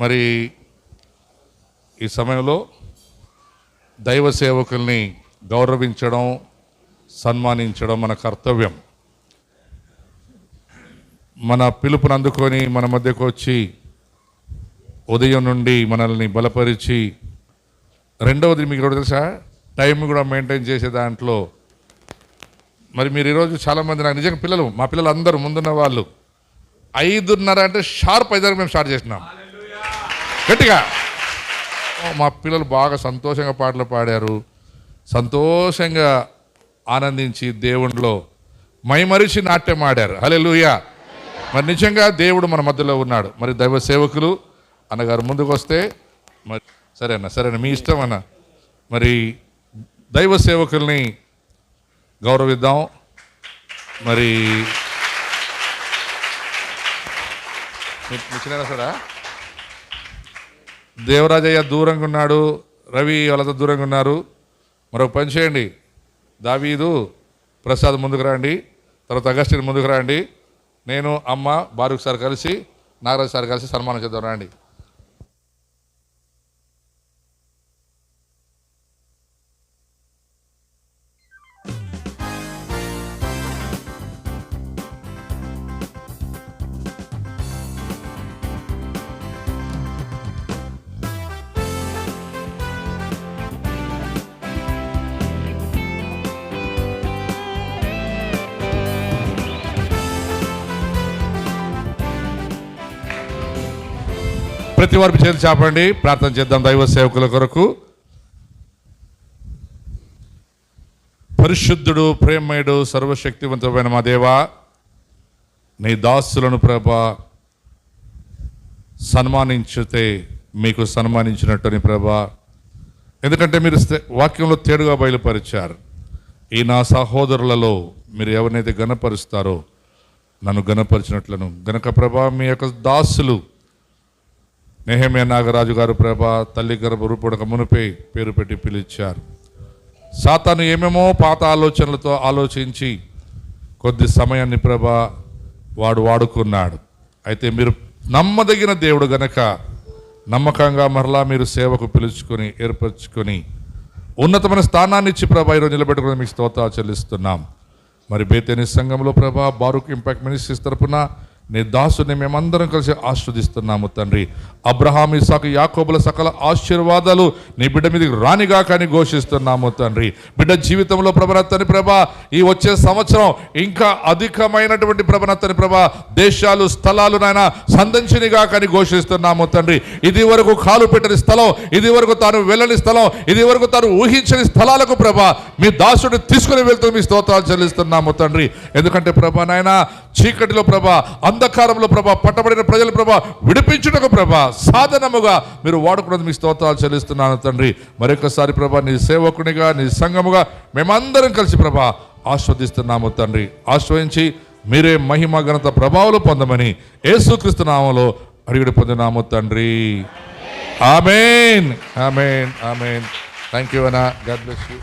మరి ఈ సమయంలో దైవ సేవకుల్ని గౌరవించడం సన్మానించడం మన కర్తవ్యం. మన పిలుపును అందుకొని మన మధ్యకు వచ్చి ఉదయం నుండి మనల్ని బలపరిచి రెండవది మీకు కూడా తెలుసా? టైం కూడా మెయింటైన్ చేసే దాంట్లో. మరి మీరు ఈరోజు చాలామంది నాకు నిజంగా పిల్లలు మా పిల్లలు అందరూ ముందున్న వాళ్ళు ఐదున్నర అంటే షార్ప్ ఐదున్నర మేము స్టార్ట్ చేసినాం. గట్టిగా. మా పిల్లలు బాగా సంతోషంగా పాటలు పాడారు. సంతోషంగా ఆనందించి దేవుణ్ణిలో మైమరిచి నాట్యం ఆడారు. హలే మరి నిజంగా దేవుడు మన మధ్యలో ఉన్నాడు. మరి దైవ సేవకులు అన్నగారు ముందుకు వస్తే మరి సరే అన్న సరే అన్న మీ ఇష్టం అన్న. మరి దైవ సేవకుల్ని గౌరవిద్దాం. మరి సరా దేవరాజయ్య దూరంగా ఉన్నాడు రవి వాళ్ళతో దూరంగా ఉన్నారు మరొక పని చేయండి. దావీదు ప్రసాద్ ముందుకు రండి. తర్వాత అగస్టిన్ ముందుకు రండి. నేను అమ్మ బారుక్ సార్ కలిసి నాగరాజ్ సార్ కలిసి సన్మానం చేద్దాం రండి. ప్రతి వారి చేతులు చేపండి. ప్రార్థన చేద్దాం దైవ సేవకుల కొరకు. పరిశుద్ధుడు ప్రేమయుడు సర్వశక్తివంతమైన మా దేవా నీ దాసులను ప్రభ సన్మానించితే మీకు సన్మానించినట్టుని ప్రభా. ఎందుకంటే మీరు వాక్యంలో తేడుగా బయలుపరిచారు. ఈ నా సహోదరులలో మీరు ఎవరినైతే గనపరుస్తారో నన్ను గనపరిచినట్లను గనక ప్రభా మీ యొక్క దాసులు నెహమే నాగరాజు గారు ప్రభ తల్లి గర్భ రూపుడక మునిపై పేరు పెట్టి పిలిచారు. సాతాను ఏమేమో పాత ఆలోచనలతో ఆలోచించి కొద్ది సమయాన్ని ప్రభ వాడు వాడుకున్నాడు. అయితే మీరు నమ్మదగిన దేవుడు గనక నమ్మకంగా మరలా మీరు సేవకు పిలుచుకొని ఏర్పరచుకొని ఉన్నతమైన స్థానాన్ని ఇచ్చి ప్రభా ఈరోజు నిలబెట్టుకుని మీకు స్తోత్రాలు చెల్లిస్తున్నాం. మరి బేతేని సంఘంలో ప్రభా బారుక్ ఇంపాక్ట్ మినిస్ట్రీస్ తరపున నీ దాసుని మేమందరం కలిసి ఆస్వాదిస్తున్నాము తండ్రి. అబ్రహాం ఇసాకు యాకోబుల సకల ఆశీర్వాదాలు నీ బిడ్డ మీదకి రానిగా కానీ ఘోషిస్తున్నాము తండ్రి. బిడ్డ జీవితంలో ప్రభనత్తని ప్రభ ఈ వచ్చే సంవత్సరం ఇంకా అధికమైనటువంటి ప్రభనత్తని ప్రభ దేశాలు స్థలాలు నాయన సందర్శనిగా కానీ ఘోషిస్తున్నాము తండ్రి. ఇది వరకు కాలు పెట్టని స్థలం ఇది వరకు తాను వెళ్ళని స్థలం ఇది వరకు తాను ఊహించని స్థలాలకు ప్రభ మీ దాసుడిని తీసుకుని వెళ్తూ మీ స్తోత్రాలు చెల్లిస్తున్నాము తండ్రి. ఎందుకంటే ప్రభ నాయన చీకటిలో ప్రభ అంధకారంలో ప్రభ పట్టబడిన ప్రజల ప్రభ విడిపించుటకు ప్రభ సాధనముగా మీరు వాడుకున్నది మీ స్తోత్రాలు చెల్లిస్తున్నాను తండ్రి. మరొకసారి ప్రభ నీ సేవకునిగా నీ సంఘముగా మేమందరం కలిసి ప్రభ ఆస్వాదిస్తున్నాము తండ్రి. ఆశ్రయించి మీరే మహిమ ఘనత ప్రభావాలు పొందమని యేసుక్రీస్తు నామంలో అడిగిడి పొందినాము తండ్రి. Amen. Amen. Amen. Thank you అనా గాడ్ బ్లెస్ యూ.